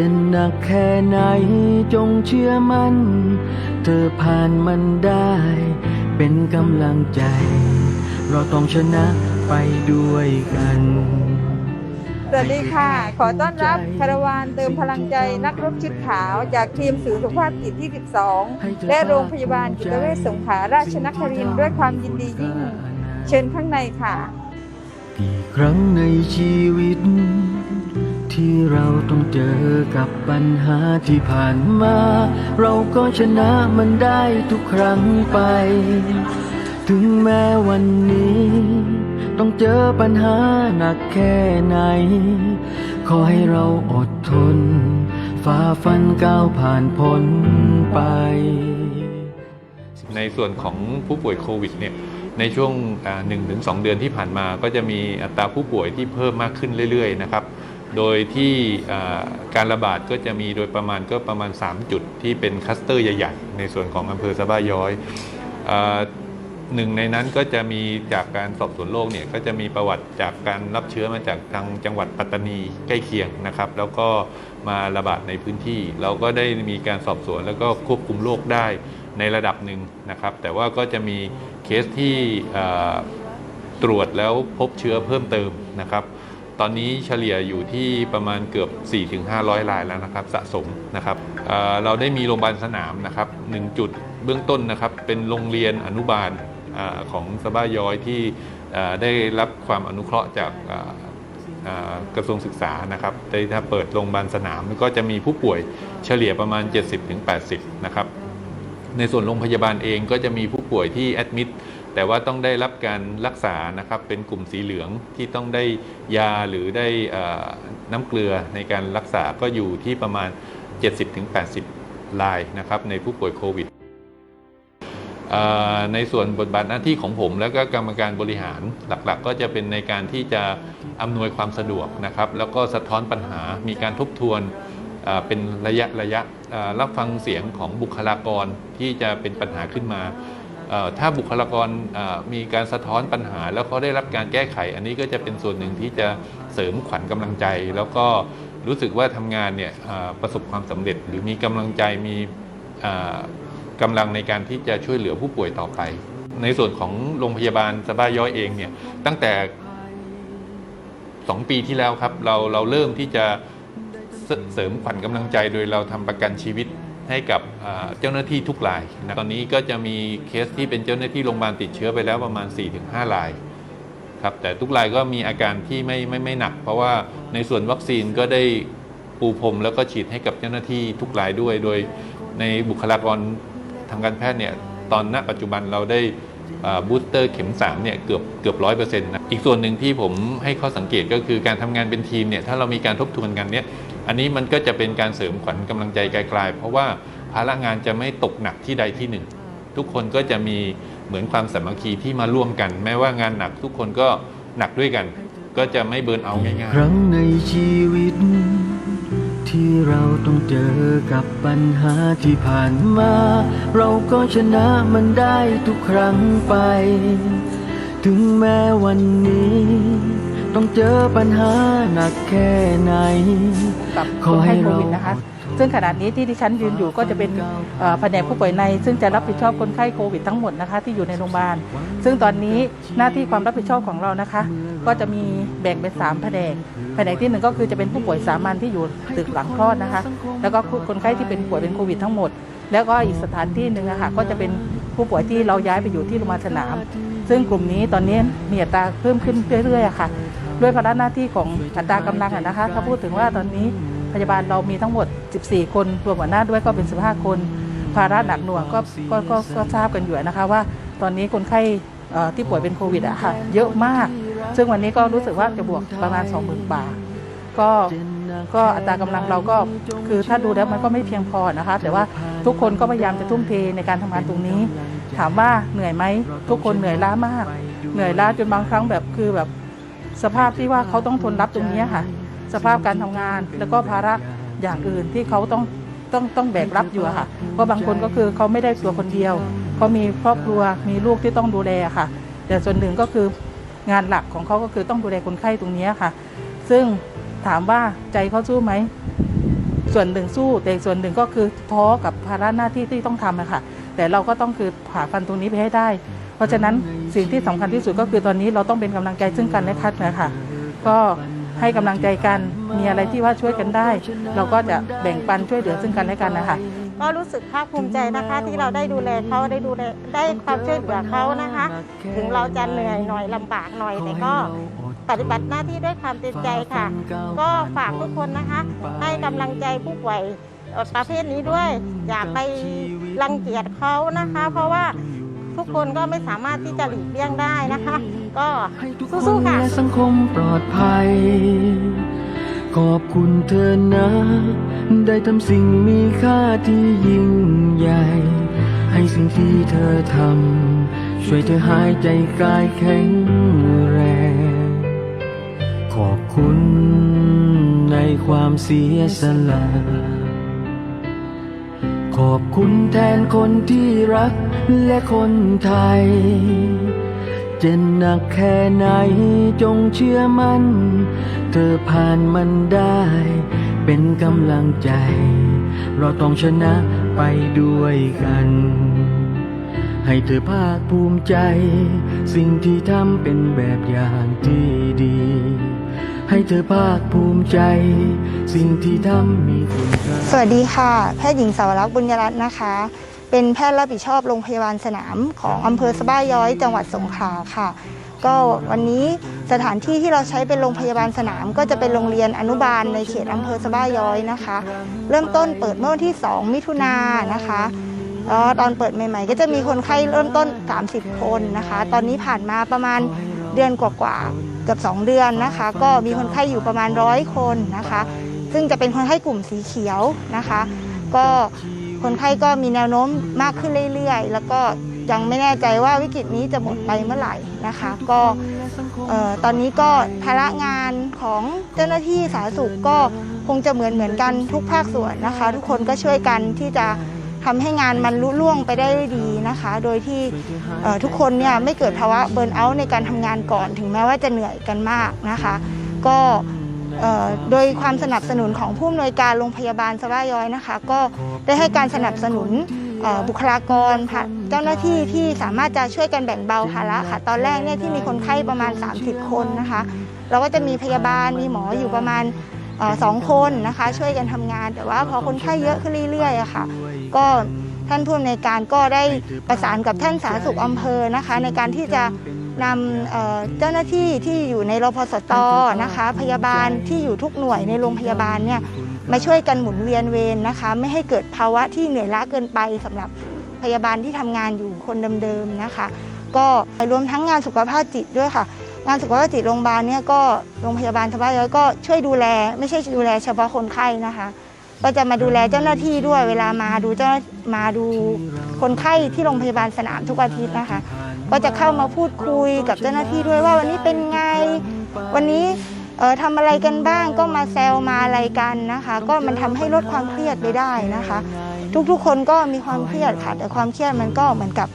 จะหนักแค่ไหนจงเชื่อมัน่น เธอผ่านมันได้ เป็นกำลังใจ เราต้องชนะไปด้วยกัน สวัสดีค่ะ ขอต้อนรับคาราวานเติมพลังใจนักรบชุดขาว จากทีมศูนย์สุขภาพจิตที่ 12 และโรงพยาบาลจิตเวชสงขลาราชนครินทร์ด้วยความยินดียิ่ง เชิญข้างในค่ะ กี่ครั้งในชีวิต ที่เราต้องเจอกับปัญหาที่ผ่านมา เราก็ชนะมันได้ทุกครั้งไป ถึงแม้วันนี้ ต้องเจอปัญหาหนักแค่ไหน ขอให้เราอดทน ฝ่าฟันก้าวผ่านพ้นไป ในส่วนของผู้ป่วยโควิดเนี่ยในช่วงหนึ่งถึงสเดือนที่ผ่านมาก็จะมีอัตราผู้ป่วยที่เพิ่มมากขึ้นเรื่อยๆนะครับ โดยที่การระบาดก็จะมีโดยประมาณก็ประมาณ 3 จุดที่เป็นคัสเตอร์ใหญ่ๆในส่วนของอำเภอสะบ้าย้อยอหนึ่งในนั้นก็จะมีจากการสอบสวนโรคเนี่ยก็จะมีประวัติจากการรับเชื้อมาจากทางจังหวัดปัตตานีใกล้เคียงนะครับ แล้วก็มาระบาดในพื้นที่ เราก็ได้มีการสอบสวนแล้วก็ควบคุมโรคได้ในระดับหนึ่งนะครับ แต่ว่าก็จะมีเคสที่ตรวจแล้วพบเชื้อเพิ่มเติมนะครับ ตอนนี้เฉลี่ยอยู่ที่ประมาณเกือบ 4-500 รายแล้วนะครับสะสมนะครับเเราได้มีโรงพยาบาลสนามนะครับหนึ่งจุดเบื้องต้นนะครับเป็นโรงเรียนอนุบาลอของสบ้าย้อยที่ได้รับความอนุเคราะห์จากกระทรวงศึกษานะครับได้ถ้าเปิดโรงพยาบาลสนามก็จะมีผู้ป่วยเฉลี่ยประมาณ 70-80 นะครับ ในส่วนโรงพยาบาลเองก็จะมีผู้ป่วยที่แอดมิด แต่ว่าต้องได้รับการรักษานะครับเป็นกลุ่มสีเหลืองที่ต้องได้ยาหรือได้น้ำเกลือในการรักษาก็อยู่ที่ประมาณ 70-80 รายนะครับในผู้ป่วยโควิดในส่วนบทบาทหน้าที่ของผมแล้วก็กรรมการบริหารหลักๆ ก็จะเป็นในการที่จะอำนวยความสะดวกนะครับแล้วก็สะท้อนปัญหามีการทบทวนเป็นระยะระยะรับฟังเสียงของบุคลากรที่จะเป็นปัญหาขึ้นมา ถ้าบุคลากรมีการสะท้อนปัญหา แล้วเขาได้รับการแก้ไข อันนี้ก็จะเป็นส่วนหนึ่งที่จะเสริมขวัญกำลังใจ แล้วก็รู้สึกว่าทำงานเนี่ยประสบความสำเร็จ หรือมีกำลังใจมีอ่ากำลังในการที่จะช่วยเหลือผู้ป่วยต่อไป ในส่วนของโรงพยาบาลสบ้าย้อยเองเนี่ยตั้งแต่ 2 ปีที่แล้วครับเราเราเริ่มที่จะเสเสริมขวัญกำลังใจโดยเราทำประกันชีวิต ให้กับเจ้าหน้าที่ทุกรายนะตอนนี้ก็จะมีเคสที่เป็นเจ้าหน้าที่โรงพยาบาลติดเชื้อไปแล้วประมาณ 4-5 รายครับแต่ทุกรายก็มีอาการที่ไม่ไม่ไม่หนัก เพราะว่าในส่วนวัคซีนก็ได้ปูพรมแล้วก็ฉีดให้กับเจ้าหน้าที่ทุกรายด้วย โดยในบุคลากรทางการแพทย์เนี่ยตอนณปัจจุบันเราได้บูสเตอร์เข็ม3เนี่ยเกือบเกือบร้อยเปอร์เซ็นต์นะอีกส่วนหนึ่งที่ผมให้ข้อสังเกตก็คือการทำงานเป็นทีมเนี่ยถ้าเรามีการทบทวนกันเนี่ย อันนี้มันก็จะเป็นการเสริมขวัญกำลังใจไกลๆเพราะว่าภาระงานจะไม่ตกหนักที่ใดที่หนึ่ง ทุกคนก็จะมีเหมือนความสามัคคีที่มาร่วมกัน แม้ว่างานหนักทุกคนก็หนักด้วยกัน ก็จะไม่เบิร์นเอาท์ง่ายครั้งในชีวิต ที่เราต้องเจอกับปัญหาที่ผ่านมา เราก็ชนะมันได้ทุกครั้งไป ถึงแม้วันนี้ ต้องเจอปัญหาหนักแค่ไหน กับขคอนให้ไข้โคเราวิดนะคะ ซึ่งขณะนี้ที่ดิฉันยืนอยู่ก็จะเป็นเอ่อแผนกผู้ป่วยใน ซึ่งจะรับผิดชอบคนไข้โควิดทั้งหมดนะคะที่อยู่ในโรงพยาบาล ซึ่งตอนนี้หน้าที่ความรับผิดชอบของเรานะคะ ก็จะมีแบ่งเป็น3แผนก แผนกที่หนึ่งก็คือจะเป็นผู้ป่วยสามัญที่อยู่ตึกหลังคลอดนะคะ แล้วก็คนไข้ที่เป็นป่วยเป็นโควิดทั้งหมด แล้วก็อีกสถานที่หนึ่งอะค่ะก็จะเป็นผู้ป่วยที่เราย้ายไปอยู่ที่โรงพยาบาลสนาม ซึ่งกลุ่มนี้ตอนนี้มีอัตราเพิ่มขึ้นเรื่อยๆอะค่ะ ด้วยภาระหน้าที่ของอัตรากำลังนะคะ ถ้าพูดถึงว่าตอนนี้พยาบาลเรามีทั้งหมด 14 คนรวมหัวหน้าด้วยก็เป็น 15 คน ภาระหนักหน่วงก็ก็ก็ก็ทราบกันอยู่นะคะว่าตอนนี้คนไข้ที่ป่วยเป็นโควิดอะค่ะเยอะมาก ซึ่งวันนี้ก็รู้สึกว่าจะบวกประมาณ 20,000 บาท ก็ก็อัตรากำลังเราก็คือถ้าดูแล้วมันก็ไม่เพียงพอนะคะ แต่ว่าทุกคนก็พยายามจะทุ่มเทในการทำงานตรงนี้ ถามว่าเหนื่อยไหมทุกคนเหนื่อยล้ามาก เหนื่อยล้าจนบางครั้งแบบคือแบบ สภาพที่ว่าเขาต้องทนรับตรงนี้ค่ะ สภาพการทำงานแล้วก็ภาระอย่างอื่นที่เขาต้องต้องต้องแบกรับอยู่ค่ะ เพราะบางคนก็คือเขาไม่ได้ตัวคนเดียว เขามีครอบครัวมีลูกที่ต้องดูแลค่ะ แต่ส่วนหนึ่งก็คืองานหลักของเขาก็คือต้องดูแลคนไข้ตรงนี้ค่ะ ซึ่งถามว่าใจเขาสู้ไหม ส่วนหนึ่งสู้แต่ส่วนหนึ่งก็คือท้อกับภาระหน้าที่ที่ต้องทำอะค่ะ แต่เราก็ต้องคือผ่าฟันตรงนี้ไปให้ได้ เพราะฉะนั้นสิ่งที่สำคัญที่สุดก็คือตอนนี้เราต้องเป็นกำลังใจซึ่งกันและกันนะคะก็ให้กำลังใจกันมีอะไรที่ว่าช่วยกันได้ เราก็จะแบ่งปันช่วยเหลือซึ่งกันและกันนะคะก็รู้สึกภาคภูมิใจนะคะ ที่เราได้ดูแลเขาได้ดูแลได้ความช่วยเหลือเขานะคะ ถึงเราจะเหนื่อยหน่อยลำบากหน่อยแต่ก็ปฏิบัติหน้าที่ด้วยความเต็มใจค่ะ ก็ฝากทุกคนนะคะ ให้กำลังใจผู้ป่วยประเภทนี้ด้วย อย่าไปรังเกียจเขานะคะ เพราะว่า ทุกคนก็ไม่สามารถที่จะหลีกเลี่ยงได้นะคะ ก็ให้ทุกคนสู้ๆค่ะและสังคมปลอดภัย ขอบคุณเธอนะ ได้ทำสิ่งมีค่าที่ยิ่งใหญ่ ให้สิ่งที่เธอทำช่วยเธอหายใจกายแข็งแรง ขอบคุณในความเสียสละ ขอบคุณแทนคนที่รักและคนไทย จะหนักแค่ไหนจงเชื่อมัน่น เธอผ่านมันได้ เป็นกำลังใจ เราต้องชนะไปด้วยกัน ให้เธอภาคภูมิใจ สิ่งที่ทำเป็นแบบอย่างที่ดี ให้เธอภาคภูมิใจ สิ่งที่ทำมีคุณค่าสวัสดีค่ะ แพทย์หญิงสาวรักษ์บุญยรัตน์นะคะ เป็นแพทย์รับผิดชอบโรงพยาบาลสนามของอำเภอสะบ้าย้อยจังหวัดสงขลาค่ะ ก็วันนี้สถานที่ที่เราใช้เป็นโรงพยาบาลสนาม ก็จะเป็นโรงเรียนอนุบาลในเขตอำเภอสะบ้าย้อยนะคะ เริ่มต้นเปิดเมื่อวันที่ 2 มิถุนายนนะคะแล้วตอนเปิดใหม่ ๆ ก็จะมีคนไข้เริ่มต้น 30 คนนะคะ ตอนนี้ผ่านมาประมาณเดือนกว่าๆ กือบ2 เดือนนะคะ ก็มีคนไข้อยู่ประมาณร้อยคนนะคะ ซึ่งจะเป็นคนไข้กลุ่มสีเขียวนะคะ ก็คนไข้ก็มีแนวโน้มมากขึ้นเรื่อยๆ แล้วก็ยังไม่แน่ใจว่าวิกฤตนี้จะหมดไปเมื่อไหร่นะคะ ก็เอ่อตอนนี้ก็ภาระงานของเจ้าหน้าที่สาธารณสุขก็คงจะเหมือนเหมือนกันทุกภาคส่วนนะคะ ทุกคนก็ช่วยกันที่จะ ทำให้งานมันลุล่วงไปได้ดีนะคะ โดยที่ทุกคนเนี่ยไม่เกิดภาวะเบิร์นเอาท์ในการทำงานก่อน ถึงแม้ว่าจะเหนื่อยกันมากนะคะ ก็โดยความสนับสนุนของผู้อำนวยการโรงพยาบาลสะบ้าย้อยนะคะ ก็ได้ให้การสนับสนุนบุคลากรค่ะเจ้าหน้าที่ที่สามารถจะช่วยกันแบ่งเบาภาระค่ะ ตอนแรกเนี่ยที่มีคนไข้ประมาณ 30 คนนะคะ เราก็จะมีพยาบาลมีหมออยู่ประมาณ สองคนนะคะช่วยกันทำงาน แต่ว่าพอคนไข้เยอะขึ้นเรื่อยๆะค่ะ ก็ท่านผู้อำนวยการก็ได้ประสานกับท่านสาธารณสุขอำเภอนะคะ ในการที่จะนำเอ่อเจ้าหน้าที่ที่อยู่ในรพสตนะคะ พยาบาลที่อยู่ทุกหน่วยในโรงพยาบาลเนี่ยมาช่วยกันหมุนเวียนเวรนะคะ ไม่ให้เกิดภาวะที่เหนื่อยล้าเกินไปสำหรับพยาบาลที่ทำงานอยู่คนเดิมๆนะคะ ก็รวมทั้งงานสุขภาพจิตด้วยค่ะ งานสุขภาพจิตโรงพยาบาลเนี่ยก็โรงพยาบาลทบาย้อยก็ช่วยดูแล ไม่ใช่ดูแลเฉพาะคนไข้นะคะ ก็จะมาดูแลเจ้าหน้าที่ด้วยเวลามาดูเจ้ามาดูคนไข้ที่โรงพยาบาลสนามทุกอาทิตย์นะคะ ก็จะเข้ามาพูดคุยกับเจ้าหน้าที่ด้วยว่าวันนี้เป็นไง วันนี้เออทำอะไรกันบ้างก็มาแซวมาอะไรกันนะคะ ก็มันทำให้ลดความเครียดไปได้นะคะ ทุกๆคนก็มีความเครียดค่ะแต่ความเครียดมันก็เหมือนกับ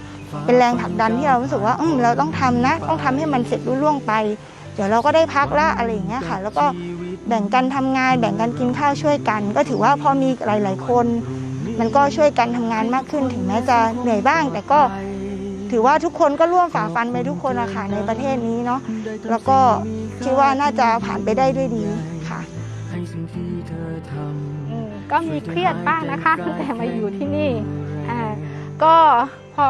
เป็นแรงผลักดันที่เรารู้สึกว่าอืมเราต้องทำนะ ต้องทำให้มันเสร็จรุ่ล่วงไป เดี๋ยวเราก็ได้พักละอะไรอย่างเงี้ยค่ะ แล้วก็แบ่งกันทำงาน แบ่งกันกินข้าวช่วยกัน ก็ถือว่าพอมีหลาย ๆ คน มันก็ช่วยกันทำงานมากขึ้นถึงแม้จะเหนื่อยบ้าง แต่ก็ถือว่าทุกคนก็ร่วมฝ่าฟันไปทุกคนอะค่ะในประเทศนี้เนาะแล้วก็คิดว่าน่าจะผ่านไปได้ด้วยดีค่ะให้สิ่งที่เธอทำอืมก็มีเครียดบ้างนะคะตั้งแต่มาอยู่ที่นี่อ่าก็ พอ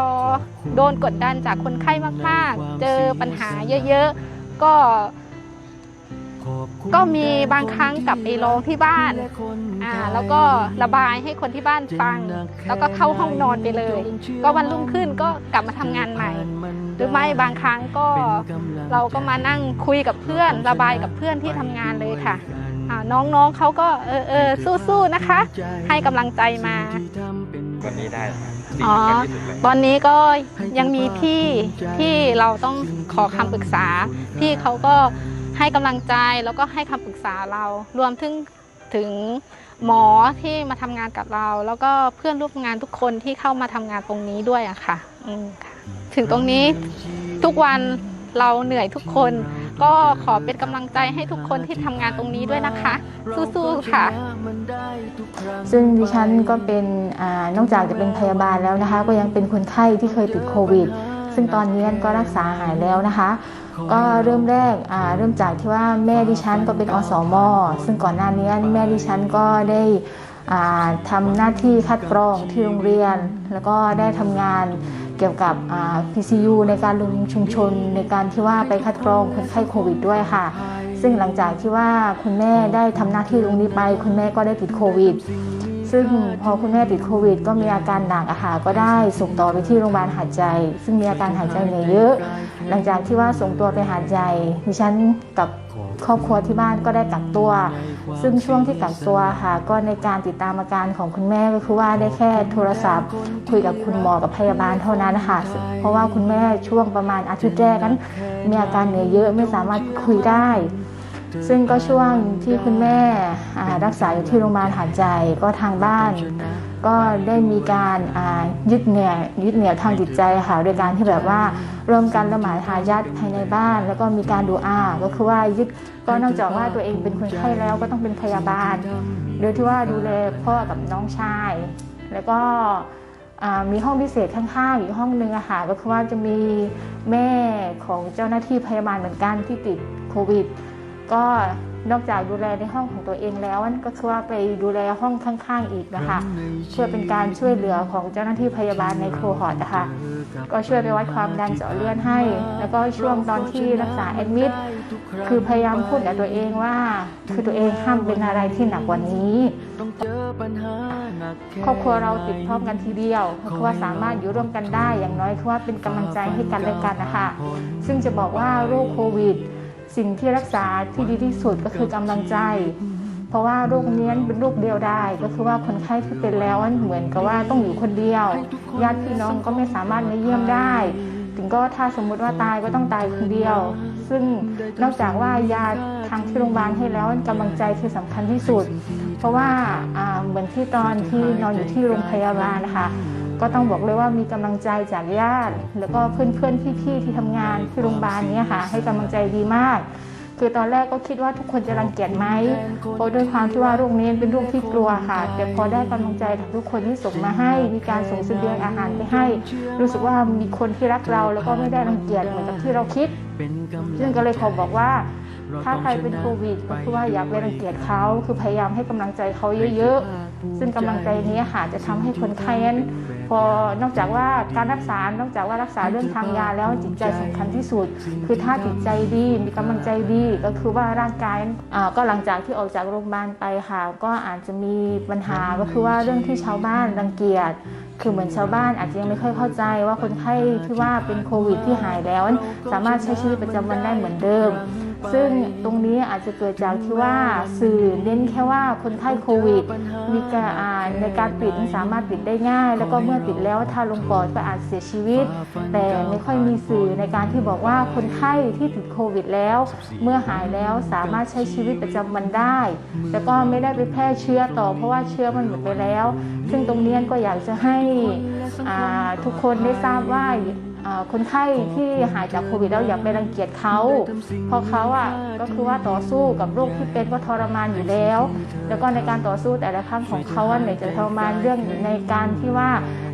โดนกดดันจากคนไข้มากๆ เจอปัญหาเยอะๆ ก็ก็มีบางครั้งกลับไปร้องที่บ้าน อ่า แล้วก็ระบายให้คนที่บ้านฟัง แล้วก็เข้าห้องนอนไปเลย ก็วันรุ่งขึ้นก็กลับมาทำงานใหม่ หรือไม่บางครั้งก็เราก็มานั่งคุยกับเพื่อน ระบายกับเพื่อนที่ทำงานเลยค่ะอ่าน้องๆเขาก็เออเออสู้ๆนะคะ ให้กำลังใจมาวันนี้ได้ครับสิ่ง อ๋อ ตอนนี้ก็ยังมีพี่ที่เราต้องขอคำปรึกษาพี่เขาก็ให้กำลังใจแล้วก็ให้คำปรึกษาเรา รวมถึงถึงหมอที่มาทำงานกับเรา แล้วก็เพื่อนร่วมงานทุกคนที่เข้ามาทำงานตรงนี้ด้วยอะค่ะ อืมค่ะ ถึงตรงนี้ทุกวันเราเหนื่อยทุกคน ก็ขอเป็นกำลังใจให้ทุกคนที่ทำงานตรงนี้ด้วยนะคะ สู้ๆค่ะ ซึ่งดิฉันก็เป็นอานอกจากจะเป็นพยาบาลแล้วนะคะ ก็ยังเป็นคนไข้ที่เคยติดโควิด ซึ่งตอนนี้ก็รักษาหายแล้วนะคะ ก็เริ่มแรกอ่าเริ่มจากที่ว่าแม่ดิฉันก็เป็นอสมซึ่งก่อนหน้านี้แม่ดิฉันก็ได้อ่าทำหน้าที่คัดกรองที่โรงเรียน แล้วก็ได้ทำงานเกี่ยวกับ PCU ในการลงชุมชน ในการที่ว่าไปคัดกรองคนไข้โควิดด้วยค่ะ ซึ่งหลังจากที่ว่าคุณแม่ได้ทำหน้าที่ตรงนี้ไป คุณแม่ก็ได้ติดโควิด ซึ่งพอคุณแม่ติดโควิด ก็มีอาการหนักอะค่ะก็ได้ส่งต่อไปที่โรงพยาบาลหาดใจ ซึ่งมีอาการหายใจเหนื่อยเยอะ หลังจากที่ว่าส่งตัวไปหาดใหญ่ดิฉันกับ ครอบครัวที่บ้านก็ได้กักตัว ซึ่งช่วงที่กักตัวค่ะก็ในการติดตามอาการของคุณแม่ก็คือว่าได้แค่โทรศัพท์ คุยกับคุณหมอกับพยาบาลเท่านั้นนะคะเพราะว่าคุณแม่ช่วงประมาณอาทิตย์แรกนั้น มีอาการเหนื่อยเยอะไม่สามารถคุยได้ ซึ่งก็ช่วงที่คุณแม่รักษาอยู่ที่โรงพยาบาลหาดใหญ่ก็ทางบ้าน ก็ได้มีการอ่ายึดเหนี่ยวยึดเหนี่ยวทางจิตใจค่ะโดยการที่แบบว่าร่วมกันละหมาดฮายัดภายในบ้าน แล้วก็มีการดูอา ก็คือว่ายึดก็นอกจากว่าตัวเองเป็นคนไข้แล้วก็ต้องเป็นพยาบาล โดยที่ว่าดูแลพ่อกับน้องชาย แล้วก็อ่ามีห้องพิเศษข้างๆอีกห้องนึงอะค่ะก็คือว่าจะมีแม่ของเจ้าหน้าที่พยาบาลเหมือนกันที่ติดโควิด ก็นอกจากดูแลในห้องของตัวเองแล้วนั่นก็คือว่าไปดูแลห้องข้างๆอีกนะคะ เพื่อเป็นการช่วยเหลือของเจ้าหน้าที่พยาบาลในโคฮอร์ตนะคะก็ช่วยไปวัดความดันเจาะเลือดให้ แล้วก็ช่วงตอนที่รักษาแอดมิดคือพยายามพูดกับตัวเองว่า คือตัวเองห้ามเป็นอะไรที่หนักกว่านี้ครอบครัวเราติดพร้อมกันทีเดียวคือว่าสามารถอยู่ร่วมกันได้อย่างน้อยคือว่าเป็นกำลังใจให้กันและกันนะคะ ซึ่งจะบอกว่าโรคโควิด สิ่งที่รักษาที่ดีที่สุดก็คือกำลังใจ เพราะว่าโรคนี้เป็นโรคเดียวได้ ก็คือว่าคนไข้ที่เป็นแล้วเหมือนกับว่าต้องอยู่คนเดียว ญาติพี่น้องก็ไม่สามารถมาเยี่ยมได้ ถึงก็ถ้าสมมุติว่าตายก็ต้องตายคนเดียว ซึ่งนอกจากว่ายาทางที่โรงพยาบาลให้แล้วกำลังใจคือสำคัญที่สุด เพราะว่าเหมือนที่ตอนที่นอนอยู่ที่โรงพยาบาลนะคะ ก็ต้องบอกเลยว่ามีกำลังใจจากญาติ แล้วก็เพื่อนๆพี่ๆที่ทำงานที่โรงพยาบาลเนี้ยค่ะ ให้กำลังใจดีมาก คือตอนแรกก็คิดว่าทุกคนจะรังเกียจไหมเพราะด้วยความที่ว่าโรคนี้เป็นโรคที่กลัวค่ะ แต่พอได้กำลังใจจากทุกคนที่ส่งมาให้ มีการส่งเสบียงอาหารไปให้ รู้สึกว่ามีคนที่รักเราแล้วก็ไม่ได้รังเกียจเหมือนกับที่เราคิด ซึ่งก็เลยขอบอกว่า ถ้าใครเป็นโควิดก็คือว่าอย่าไปรังเกียจเขาคือพยายามให้กำลังใจเขาเยอะๆ ซึ่งกำลังใจนี้ค่ะจะทำให้คนไข้นั้นพอนอกจากว่าการรักษานอกจากว่ารักษาเรื่องทางยาแล้วจิตใจสำคัญที่สุด คือถ้าจิตใจดีมีกำลังใจดีก็คือว่าร่างกายก็หลังจากที่ออกจากโรงพยาบาลไปค่ะ ก็อาจจะมีปัญหาก็คือว่าเรื่องที่ชาวบ้านรังเกียจคือเหมือนชาวบ้านอาจจะยังไม่ค่อยเข้าใจว่าคนไข้ที่ว่าเป็นโควิดที่หายแล้ว สามารถใช้ชีวิตประจำวันได้เหมือนเดิม ซึ่งตรงนี้อาจจะเกิดจากที่ว่าสื่อเน้นแค่ว่าคนไข้โควิด มีการอ่านในการติดสามารถติดได้ง่าย แล้วก็เมื่อติดแล้วถ้าลงปอดก็อาจเสียชีวิต แต่ไม่ค่อยมีสื่อในการที่บอกว่าคนไข้ที่ติดโควิดแล้ว เมื่อหายแล้วสามารถใช้ชีวิตประจำวันได้ แล้วก็ไม่ได้ไปแพร่เชื้อต่อ เพราะว่าเชื้อมันหมดไปแล้ว ซึ่งตรงนี้ก็อยากจะให้อ่าทุกคนได้ทราบว่าอ่า คนไข้ที่หายจากโควิดแล้วอย่าไปรังเกียจเขา เพราะเขาอะก็คือว่าต่อสู้กับโรคที่เป็นก็ทรมานอยู่แล้ว แล้วก็ในการต่อสู้แต่ละครั้งของเขาอันไหนจะทรมานเรื่องในการที่ว่า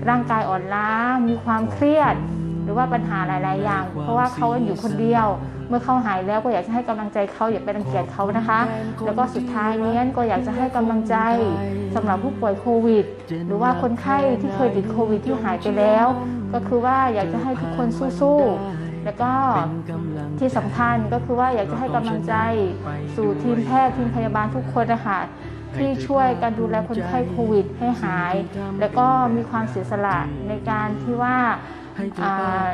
ร่างกายอ่อนล้า มีความเครียด หรือว่าปัญหาหลาย ๆ อย่าง เพราะว่าเขาอยู่คนเดียว เมื่อเขาหายแล้วก็อยากจะให้กำลังใจเขาอย่าไปรังเกียจเขานะคะ แล้วก็สุดท้ายนี้ก็อยากจะให้กำลังใจสำหรับผู้ป่วยโควิด หรือว่าคนไข้ที่เคยติดโควิดที่หายไปแล้ว ก็คือว่าอยากจะให้ทุกคนสู้ๆ แล้วก็ที่สำคัญก็คือว่าอยากจะให้กำลังใจสู่ทีมแพทย์ทีมพยาบาลทุกคนนะคะที่ช่วยการดูแลคนไข้โควิดให้หาย แล้วก็มีความเสียสละในการที่ว่าอ่า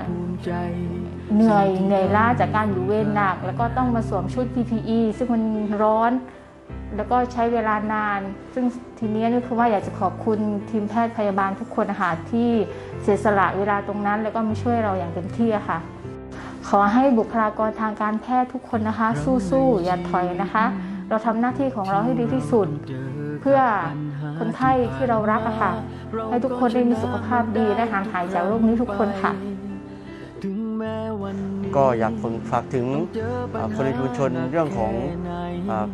เหนื่อยเหนื่อยล้าจากการอยู่เวรหนัก แล้วก็ต้องมาสวมชุด PPE ซึ่งมันร้อน แล้วก็ใช้เวลานาน ซึ่งทีนี้ก็คือว่าอยากจะขอบคุณทีมแพทย์พยาบาลทุกคนนะคะที่เสียสละเวลาตรงนั้น แล้วก็มาช่วยเราอย่างเต็มที่ค่ะ ขอให้บุคลากรทางการแพทย์ทุกคนนะคะ สู้ๆอย่าถอยนะคะ เราทำหน้าที่ของเราให้ดีที่สุด เพื่อคนไข้ที่เรารักอะค่ะ ให้ทุกคนได้มีสุขภาพดีและห่างหายจากโรคนี้ทุกคนค่ะก็อยากฝากถึงคนในชุมชนเรื่องของ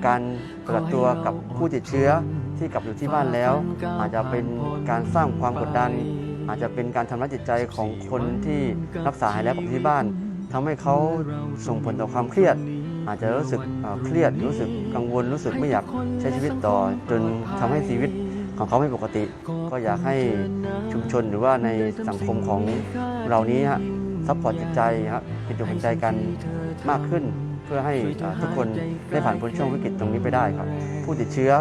การปฏิบัติตัวกับผู้ติดเชื้อที่กลับอยู่ที่บ้านแล้ว อาจจะเป็นการสร้างความกดดัน อาจจะเป็นการทำร้ายจิตใจของคนที่รักษาหายแล้วกลับที่บ้านทำให้เขาส่งผลต่อความเครียด อาจจะรู้สึกเครียดรู้สึกกังวลรู้สึกไม่อยากใช้ชีวิตต่อ จนทำให้ชีวิตของเขาไม่ปกติ ก็อยากให้ชุมชนหรือว่าในสังคมของเรานี้ฮะซัพพอร์ตจิตใจครับเป็นดหัวใจกันมากขึ้น พื่อให้อ่าทุกคนได้ผ่านพ้นช่วงวิกฤตตรงนี้ไปได้ครับ ผู้ติดเชื้อ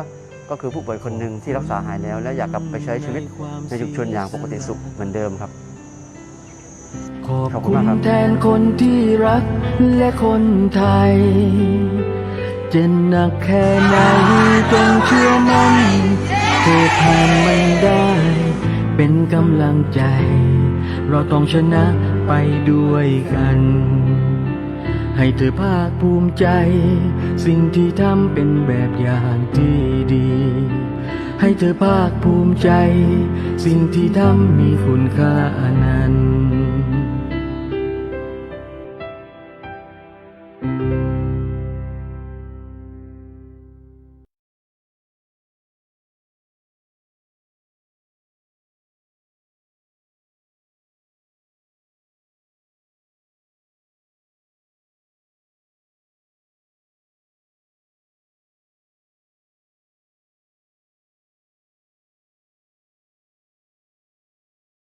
ก็คือผู้ป่วยคนหนึ่งที่รักษาหายแล้ว และอยากกลับไปใช้ชีวิตในชุมชนอย่างปกติสุขเหมือนเดิมครับขอบขอบคุคุณณมากครับแทนคนที่รักและคนไทยจะหนักแค่ไหนจงเชื่อมั่นเธอผ่านมันได้ เป็นกำลังใจ เราต้องชนะไปด้วยกัน ให้เธอภาคภูมิใจ สิ่งที่ทำเป็นแบบอย่างที่ดี ให้เธอภาคภูมิใจ สิ่งที่ทำมีคุณค่านั้น